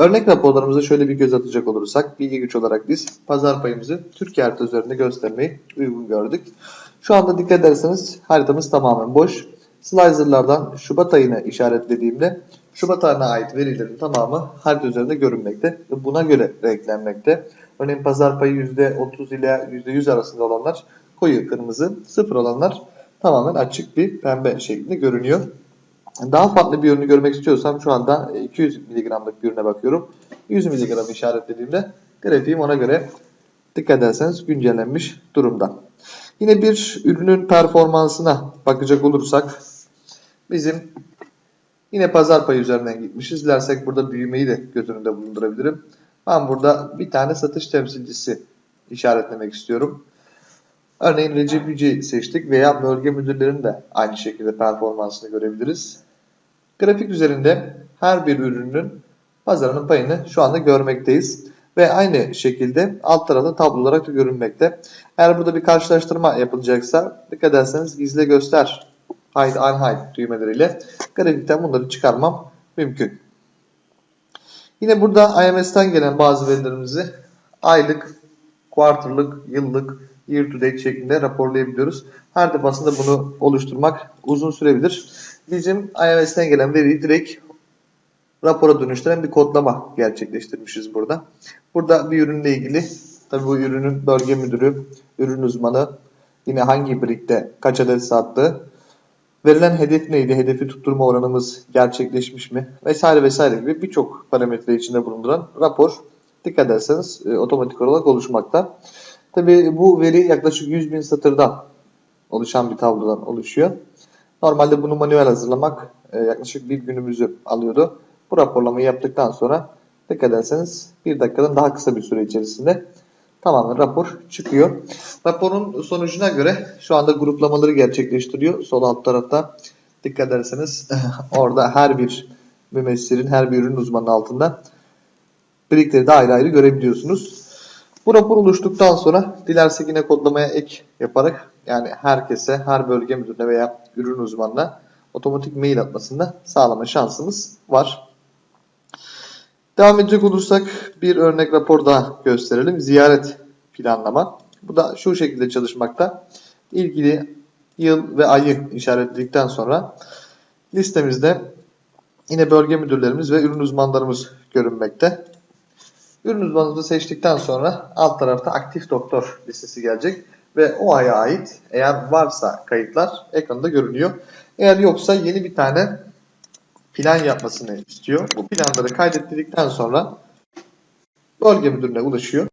Örnek raporlarımıza şöyle bir göz atacak olursak, bilgi güç olarak biz pazar payımızı Türkiye harita üzerinde göstermeyi uygun gördük. Şu anda dikkat ederseniz haritamız tamamen boş. Slicer'lardan Şubat ayını işaretlediğimde Şubat ayına ait verilerin tamamı harita üzerinde görünmekte ve buna göre renklenmekte. Örneğin pazar payı %30 ile %100 arasında olanlar koyu kırmızı, sıfır olanlar tamamen açık bir pembe şeklinde görünüyor. Daha farklı bir ürünü görmek istiyorsam şu anda 200 mg'lık bir ürüne bakıyorum. 100 mg işaretlediğimde grafiğim ona göre dikkat ederseniz güncellenmiş durumda. Yine bir ürünün performansına bakacak olursak bizim yine pazar payı üzerinden gitmişiz. Dilersek burada büyümeyi de göz önünde bulundurabilirim. Ben burada bir tane satış temsilcisi işaretlemek istiyorum. Örneğin Recep Yüce'yi seçtik veya bölge müdürlerinin de aynı şekilde performansını görebiliriz. Grafik üzerinde her bir ürünün pazarının payını şu anda görmekteyiz. Ve aynı şekilde alt tarafta tablo olarak da görünmekte. Eğer burada bir karşılaştırma yapılacaksa dikkat ederseniz gizle göster hide unhide düğmeleriyle grafikten bunları çıkarmam mümkün. Yine burada IMS'ten gelen bazı verilerimizi aylık, quarterlık, yıllık, year to date şeklinde raporlayabiliyoruz. Her defasında bunu oluşturmak uzun sürebilir. Bizim IMS'ten gelen veriyi direkt rapora dönüştüren bir kodlama gerçekleştirmişiz burada. Burada bir ürünle ilgili tabi bu ürünün bölge müdürü, ürün uzmanı, yine hangi birlikte kaç adet sattığı, verilen hedef neydi, hedefi tutturma oranımız gerçekleşmiş mi vesaire vesaire gibi birçok parametre içinde bulunduran rapor dikkat ederseniz e, otomatik olarak oluşmakta. Tabi bu veri yaklaşık 100 bin satırdan oluşan bir tablodan oluşuyor. Normalde bunu manuel hazırlamak e, yaklaşık bir günümüzü alıyordu. Bu raporlamayı yaptıktan sonra dikkat ederseniz bir dakikadan daha kısa bir süre içerisinde tamamen rapor çıkıyor. Raporun sonucuna göre şu anda gruplamaları gerçekleştiriyor. Sol alt tarafta dikkat ederseniz orada her bir mümessirin, her bir ürün uzmanının altında birlikleri de ayrı ayrı görebiliyorsunuz. Bu rapor oluştuktan sonra dilersek yine kodlamaya ek yaparak yani herkese, her bölge müdürüne veya ürün uzmanına otomatik mail atmasını sağlama şansımız var. Devam edecek olursak bir örnek rapor daha gösterelim. Ziyaret planlama. Bu da şu şekilde çalışmakta. İlgili yıl ve ayı işaretledikten sonra listemizde yine bölge müdürlerimiz ve ürün uzmanlarımız görünmekte. Ürün uzmanımızı seçtikten sonra alt tarafta aktif doktor listesi gelecek ve o aya ait eğer varsa kayıtlar ekranda görünüyor. Eğer yoksa yeni bir tane plan yapmasını istiyor. Bu planları kaydettirdikten sonra bölge müdürüne ulaşıyor.